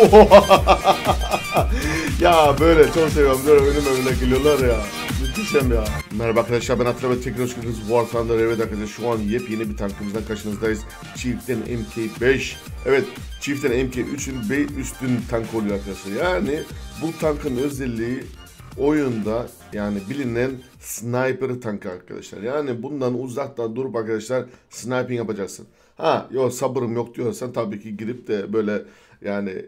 ya böyle çok seviyorum. Böyle önüme böyle geliyorlar ya. Müthişem ya. Merhaba arkadaşlar ben Atilla ve tekrar hoş geldiniz. War Thunder evet arkadaşlar şu an yepyeni bir tankımızdan karşınızdayız. Chieftain MK5. Evet Chieftain MK3'ün B üstün tank oluyor arkadaşlar. Yani bu tankın özelliği oyunda yani bilinen sniper tankı arkadaşlar. Yani bundan uzaktan durup arkadaşlar sniping yapacaksın. Ha yok sabırım yok diyorsan tabii ki girip de böyle yani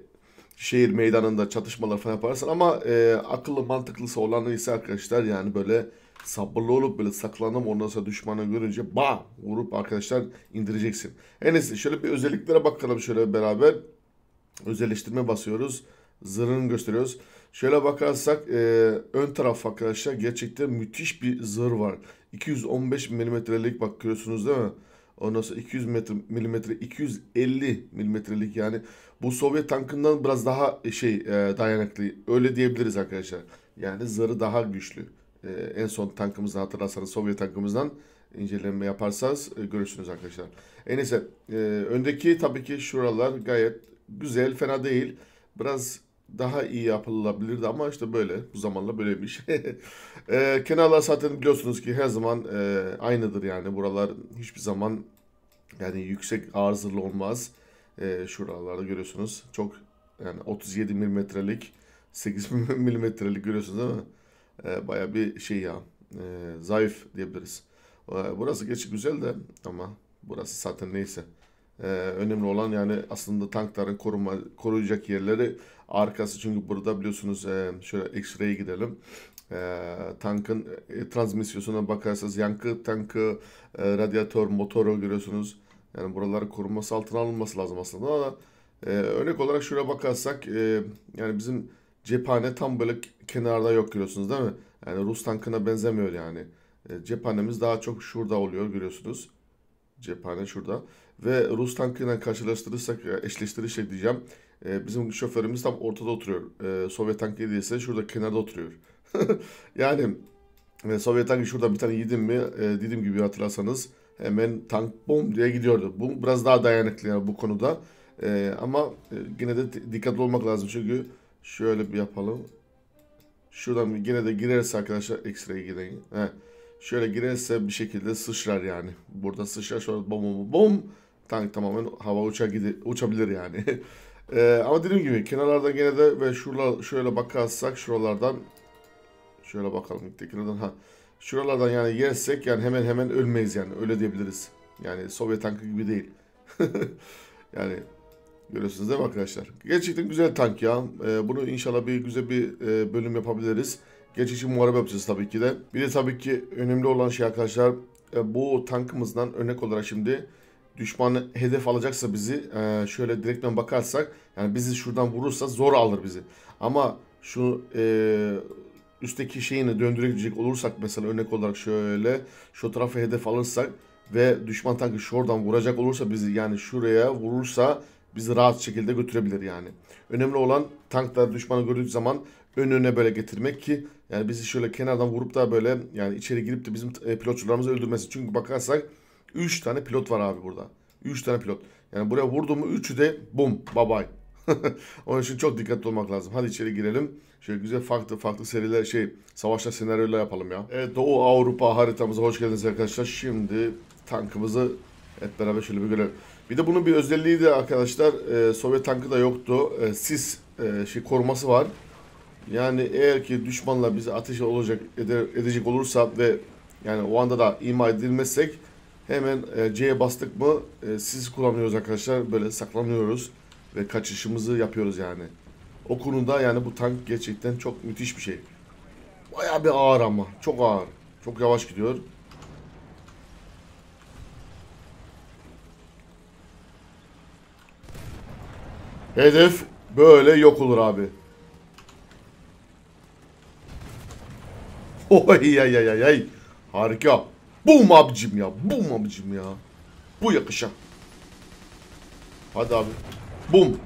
şehir meydanında çatışmalar falan yaparsın ama e, akıllı mantıklısı olanı ise arkadaşlar yani böyle sabırlı olup böyle saklanıp ondan sonra düşmanı görünce ba vurup arkadaşlar indireceksin. En iyisi şöyle bir özelliklere bakalım şöyle beraber. Özelleştirme basıyoruz. Zırhını gösteriyoruz. Şöyle bakarsak e, ön taraf arkadaşlar gerçekten müthiş bir zırh var. 215 milimetrelik bak görüyorsunuz değil mi? Ondan sonra 200 metre, milimetre 250 milimetrelik yani bu Sovyet tankından biraz daha şey e, dayanıklı öyle diyebiliriz arkadaşlar. Yani zırhı daha güçlü. E, en son tankımızı hatırlarsanız Sovyet tankımızdan inceleme yaparsanız e, görürsünüz arkadaşlar. En neyse e, öndeki tabii ki şuralar gayet güzel fena değil. Biraz daha iyi yapılabilirdi ama işte böyle bu zamanla böyleymiş. e, kenarlar zaten biliyorsunuz ki her zaman e, aynıdır yani buralar hiçbir zaman yani yüksek arızalı olmaz. E, şuralarda görüyorsunuz çok yani 37 milimetrelik 8 milimetrelik görüyorsunuz değil mi? E, Baya bir şey ya e, zayıf diyebiliriz. E, burası geçi güzel de ama burası zaten neyse. Ee, önemli olan yani aslında tankların koruma koruyacak yerleri arkası çünkü burada biliyorsunuz e, şöyle X-ray'e gidelim. E, tankın e, transmisyonuna bakarsanız yankı tankı, e, radyatör, motoru görüyorsunuz. Yani buraları korunması altına alınması lazım aslında ama e, örnek olarak şuraya bakarsak e, yani bizim cephane tam böyle kenarda yok görüyorsunuz değil mi? Yani Rus tankına benzemiyor yani. E, cephanemiz daha çok şurada oluyor görüyorsunuz. Cephane şurada. Ve Rus tankıyla karşılaştırırsak, e, eşleştirirsek diyeceğim. e, bizim şoförümüz tam ortada oturuyor. E, Sovyet tankı değilse şurada kenarda oturuyor. yani e, Sovyet tankı şurada bir tane yedim mi, e, dediğim gibi hatırlarsanız hemen tank bom diye gidiyordu. Bu biraz daha dayanıklı yani bu konuda. E, ama e, yine de dikkatli olmak lazım çünkü şöyle bir yapalım. Şuradan yine de girerse arkadaşlar X-ray gidelim. He. Şöyle girerse bir şekilde sıçrar yani. Burada sıçrar şöyle bom bom bom. Tank tamamen hava uça gide, uçabilir yani. Ee, ama dediğim gibi kenarlardan gene de ve şuralar şöyle bakarsak şuralardan şöyle bakalım kenardan ha. Şuralardan yani yersek yani hemen hemen ölmeyiz yani öyle diyebiliriz. Yani Sovyet tankı gibi değil. yani görüyorsunuz değil mi arkadaşlar? Gerçekten güzel tank ya. Ee, bunu inşallah bir güzel bir e, bölüm yapabiliriz. Geçici muharebe yapacağız tabii ki de. Bir de tabii ki önemli olan şey arkadaşlar e, bu tankımızdan örnek olarak şimdi düşmanı hedef alacaksa bizi e, şöyle direktmen bakarsak yani bizi şuradan vurursa zor alır bizi. Ama şu e, üstteki şeyini döndürecek olursak mesela örnek olarak şöyle şu tarafı hedef alırsak ve düşman tankı şuradan vuracak olursa bizi yani şuraya vurursa bizi rahat şekilde götürebilir yani. Önemli olan tanklar düşmanı gördüğü zaman ön öne böyle getirmek ki yani bizi şöyle kenardan vurup da böyle yani içeri girip de bizim e, pilotçularımızı öldürmesi. Çünkü bakarsak 3 tane pilot var abi burada. 3 tane pilot. Yani buraya vurdu mu 3'ü de bum bye bye. Onun için çok dikkatli olmak lazım. Hadi içeri girelim. Şöyle güzel farklı farklı seriler şey savaşlar senaryolar yapalım ya. Evet Doğu Avrupa haritamıza hoş geldiniz arkadaşlar. Şimdi tankımızı hep beraber şöyle bir görelim. Bir de bunun bir özelliği de arkadaşlar e, Sovyet tankı da yoktu. E, sis e, şey koruması var. Yani eğer ki düşmanla bize ateş olacak ede, edecek olursa ve yani o anda da ima edilmezsek hemen e, C'ye bastık mı e, sis kullanıyoruz arkadaşlar. Böyle saklanıyoruz ve kaçışımızı yapıyoruz yani. O konuda yani bu tank gerçekten çok müthiş bir şey. Bayağı bir ağır ama. Çok ağır. Çok yavaş gidiyor. Hedef böyle yok olur abi. Oy ay ay ay ay. Harika. Bum abicim ya. Bum abicim ya. Bu yakışa. Hadi abi. Bum.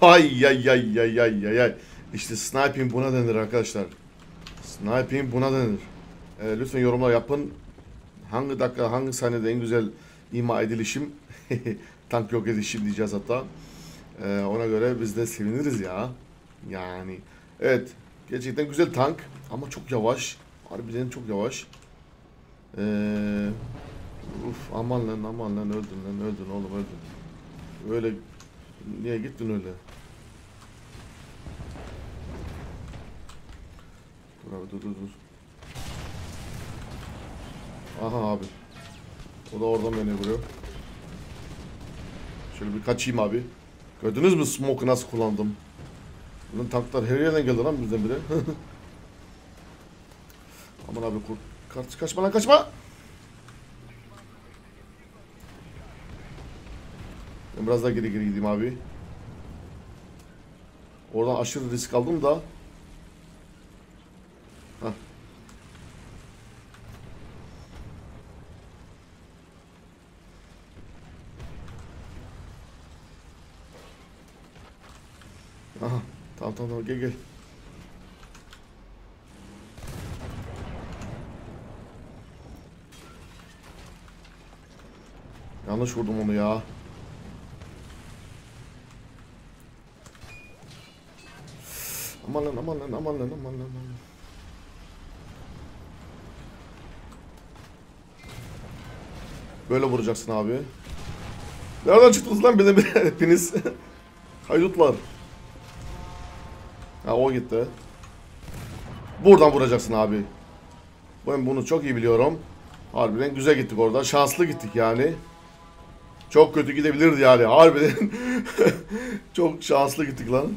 ay ay ay ay ay ay ay. İşte sniping buna denir arkadaşlar. Sniping buna denir. Ee, lütfen yorumlar yapın. Hangi dakika, hangi sahnede en güzel ima edilişim. Tank yok edişim diyeceğiz hatta. Ee, ona göre biz de seviniriz ya. Yani evet gerçekten güzel tank ama çok yavaş. Harbiden çok yavaş. Ee, uf aman lan aman lan öldün lan öldün oğlum öldün. Öyle niye gittin öyle? Dur abi dur dur dur. Aha abi. O da oradan beni vuruyor. Şöyle bir kaçayım abi. Gördünüz mü smoke'u nasıl kullandım? Bunun tanklar her yerden geldi lan bizden bire. Aman abi kur. Kaç, kaçma lan kaçma. Ben biraz daha geri geri gideyim abi. Oradan aşırı risk aldım da. Hah. Aha. Tamam tamam tamam gel gel. Yanlış vurdum onu ya. Aman lan aman lan aman lan aman lan. Böyle vuracaksın abi. Nereden çıktınız lan bir hepiniz? Haydutlar. Ha o gitti. Buradan vuracaksın abi. Ben bunu çok iyi biliyorum. Harbiden güzel gittik orada. Şanslı gittik yani. Çok kötü gidebilirdi yani. Harbiden çok şanslı gittik lan.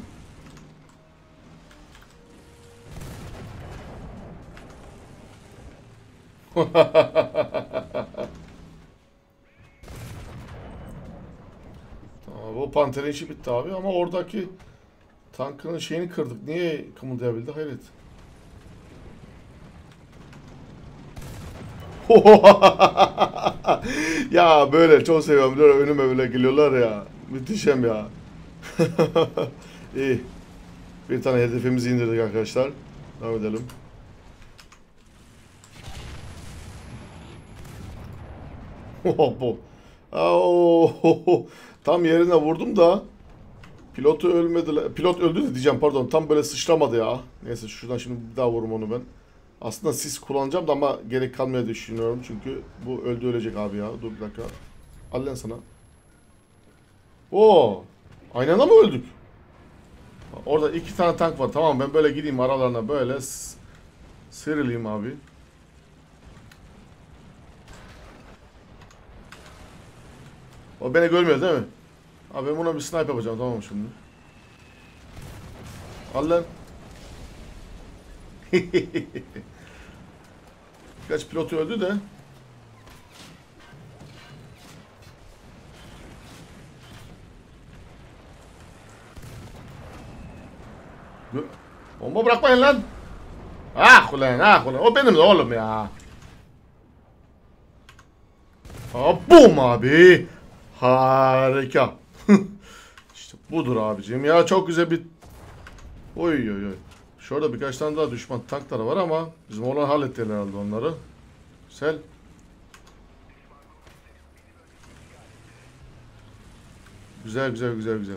Tamam, bu Panter'in işi bitti abi ama oradaki tankın şeyini kırdık. Niye kımıldayabildi? Hayret. ya böyle çok seviyorum. Böyle önüme böyle geliyorlar ya. Müthişem ya. İyi. Bir tane hedefimizi indirdik arkadaşlar. Devam edelim. bu. Oo, tam yerine vurdum da pilotu ölmedi. Pilot öldü diyeceğim pardon. Tam böyle sıçramadı ya. Neyse şuradan şimdi bir daha vururum onu ben. Aslında sis kullanacağım da ama gerek kalmaya düşünüyorum. Çünkü bu öldü ölecek abi ya. Dur bir dakika. Al lan sana. Oo. Aynı anda mı öldük? Orada iki tane tank var. Tamam ben böyle gideyim aralarına böyle sıyrılayım abi. O beni görmüyor değil mi? Abi ben buna bir snipe yapacağım tamam şimdi? Al lan. Birkaç pilotu öldü de. Bomba bırakmayın lan. Ah ulan ah ulan. O benim de oğlum ya. Aa, bum abi. Harika. işte budur abicim ya çok güzel bir Oy oy oy. Şurada birkaç tane daha düşman tankları var ama bizim olan hallettiler herhalde onları. Sel. Güzel güzel güzel güzel.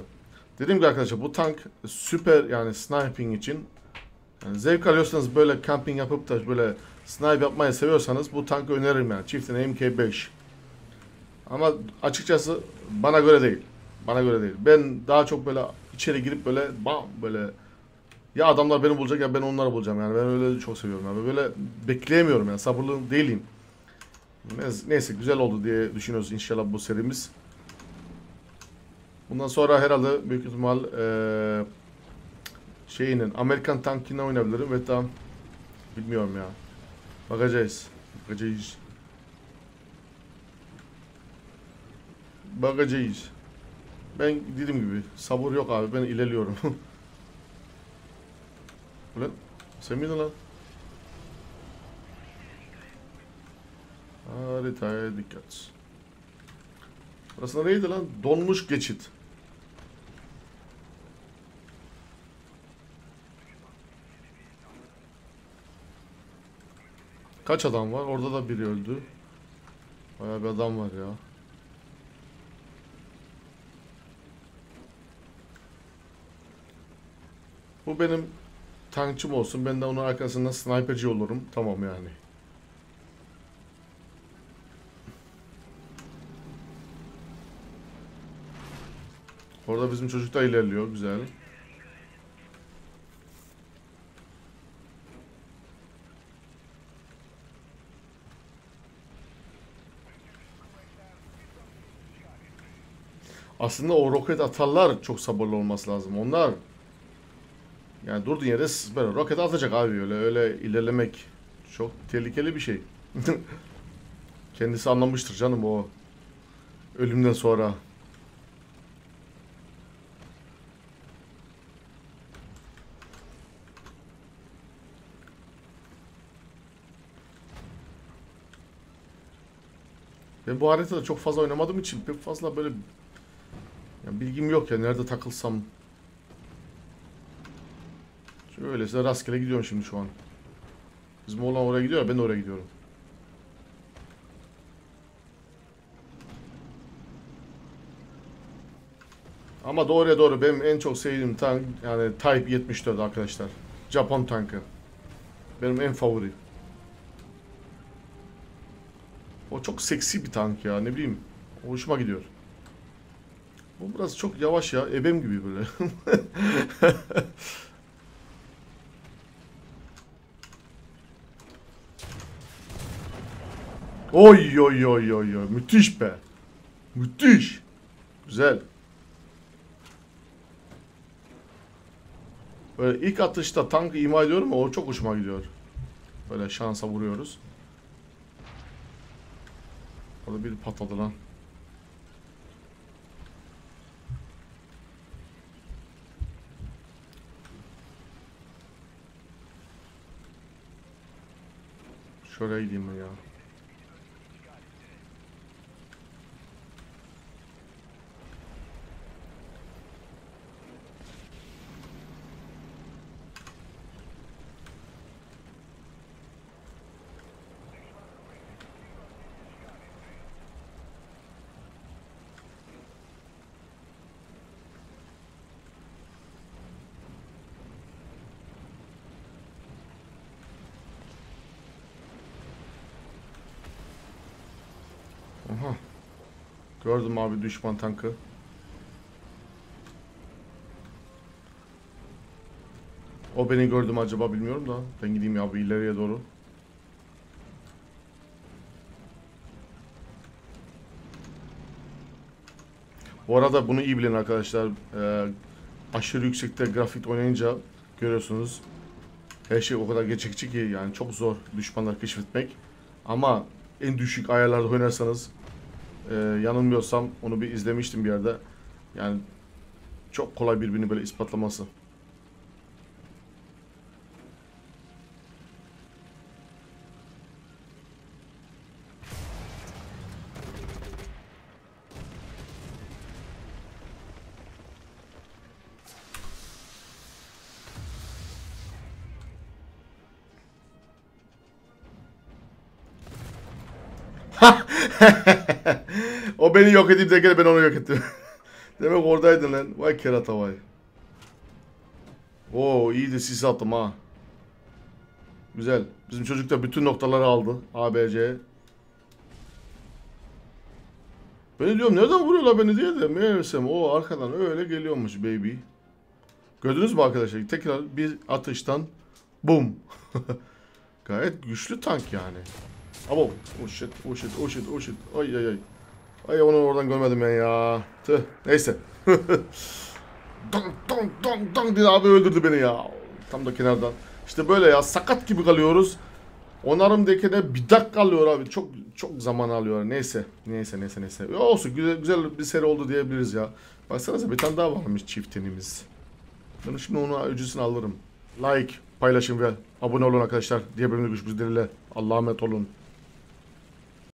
Dediğim gibi arkadaşlar bu tank süper yani sniping için. Yani zevk alıyorsanız böyle camping yapıp da böyle snipe yapmayı seviyorsanız bu tankı öneririm yani. Çiftin MK5. Ama açıkçası bana göre değil. Bana göre değil. Ben daha çok böyle içeri girip böyle bam böyle ya adamlar beni bulacak ya ben onları bulacağım yani. Ben öyle çok seviyorum yani. Böyle bekleyemiyorum yani. Sabırlı değilim. Neyse, güzel oldu diye düşünüyoruz inşallah bu serimiz. Bundan sonra herhalde büyük ihtimal eee şeyinin Amerikan tankine oynayabilirim ve tam bilmiyorum ya. Bakacağız. Bakacağız. Bakacağız. Ben dediğim gibi sabır yok abi ben ilerliyorum. Ulan sen miydin lan? Haritaya dikkat. Burası nereydi lan? Donmuş geçit. Kaç adam var? Orada da biri öldü. Bayağı bir adam var ya. Bu benim tankçım olsun. Ben de onun arkasından sniperci olurum. Tamam yani. Orada bizim çocuk da ilerliyor. Güzel. Aslında o roket atarlar çok sabırlı olması lazım. Onlar yani durduğun yere böyle roket atacak abi öyle öyle ilerlemek çok tehlikeli bir şey. Kendisi anlamıştır canım o ölümden sonra. Ben bu haritada çok fazla oynamadığım için pek fazla böyle ya bilgim yok ya nerede takılsam. Öyleyse rastgele gidiyorum şimdi şu an. Bizim oğlan oraya gidiyor ben de oraya gidiyorum. Ama doğruya doğru benim en çok sevdiğim tank yani Type 74 arkadaşlar. Japon tankı. Benim en favori. O çok seksi bir tank ya ne bileyim. Hoşuma gidiyor. Bu biraz çok yavaş ya. Ebem gibi böyle. oy oy oy oy oy. Müthiş be. Müthiş. Güzel. Böyle ilk atışta tank ima ediyorum ya o çok hoşuma gidiyor. Böyle şansa vuruyoruz. Orada bir patladı lan. Şuraya gideyim ya. Aha. Gördüm abi düşman tankı. O beni gördü mü acaba bilmiyorum da. Ben gideyim ya bu ileriye doğru. Bu arada bunu iyi bilin arkadaşlar. Ee, aşırı yüksekte grafik oynayınca görüyorsunuz. Her şey o kadar gerçekçi ki yani çok zor düşmanları keşfetmek. Ama en düşük ayarlarda oynarsanız e, yanılmıyorsam onu bir izlemiştim bir yerde. Yani çok kolay birbirini böyle ispatlaması. beni yok edeyim derken ben onu yok ettim. Demek oradaydın lan. Vay kerata vay. Oo iyi de sis attım ha. Güzel. Bizim çocuk da bütün noktaları aldı. A, B, C. Ben diyorum nereden vuruyorlar beni diye de meğersem o arkadan öyle geliyormuş baby. Gördünüz mü arkadaşlar? Tekrar bir atıştan bum. Gayet güçlü tank yani. Abo. Oh shit, oh shit, oh shit, oh shit. Ay ay ay. Ay onu oradan görmedim ben ya. Tüh. Neyse. dong dong dong dong diye abi öldürdü beni ya. Tam da kenardan. İşte böyle ya sakat gibi kalıyoruz. Onarım dekene bir dakika alıyor abi. Çok çok zaman alıyor. Neyse. Neyse neyse neyse. Ya olsun güzel, güzel bir seri oldu diyebiliriz ya. Baksanıza bir tane daha varmış çiftenimiz. Ben şimdi onu öcüsünü alırım. Like, paylaşın ve abone olun arkadaşlar. Diğer bölümde görüşmek üzere. Allah'a emanet olun.